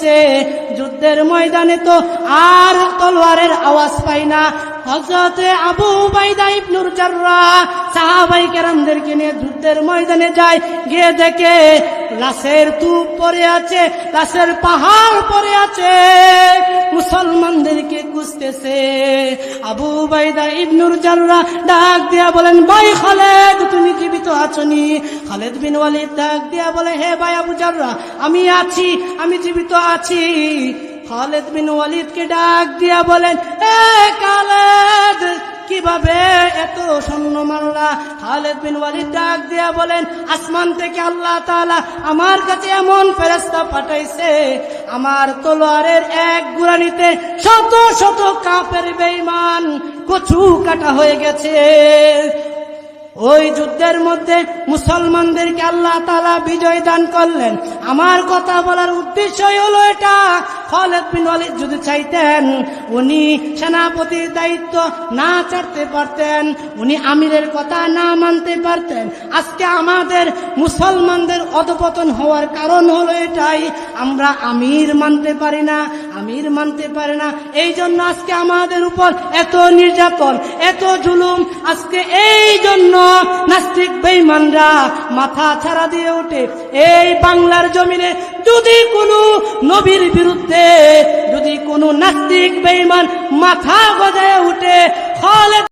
গেছে যুদ্ধের ময়দানে তো আর তলোয়ারের আওয়াজ পাই না। হজরতে আবু বাইদা ইবনুর জাররা সাহাবাই কেরামদেরকে নিয়ে যুদ্ধের ময়দানে যায়, গিয়ে দেখে লাশের তুপ পরে আছে, লাশের পাহাড় পড়ে আছে। মুসলমানদেরকে খুঁজতেছে। আবু বাইদা ইবনুর জাররা ডাক দিয়া বলেন, ভাই খালেদ, তুমি আছনি খালেদ ডাক হে ভাই আমি আছি, আমি জীবিত আছি। খালেদ বিন ওয়ালিদকে ডাক দিয়া বলেন কীভাবে এত স্বর্ণ মারলা খালেদ বিন ওয়ালিদ ডাক দিয়া বলেন, আসমান থেকে আল্লাহ তাআলা আমার কাছে এমন ফেরেশতা পাঠাইছে, আমার তলোয়ারের এক গুরানিতে শত শত কাপের বেঈমান কচু কাটা হয়ে গেছে। ওই যুদ্ধের মধ্যে মুসলমানদেরকে আল্লাহ তালা বিজয় দান করলেন। আমার কথা বলার উদ্দেশ্যই হলো এটা। খালেদ বিন ওয়ালিদ যদি চাইতেন, উনি সেনাপতির দায়িত্ব না ছাড়তে পারতেন, উনি আমিরের কথা না মানতে পারতেন। আজকে আমাদের মুসলমানদের অধপতন হওয়ার কারণ হলো এটাই, আমরা আমির মানতে পারি না, আমির মানতে পারে না। এই জন্য আজকে আমাদের উপর এত নির্যাতন, এত জুলুম, আজকে এই জন্য নাস্তিক বেইমানরা মাথা ছাড়া দিয়ে ওঠে। এই বাংলার জমিনে যদি কোনো নবীর বিরুদ্ধে যদি কোনো নাস্তিক বেইমান মাথা গজায় উঠে খালেদ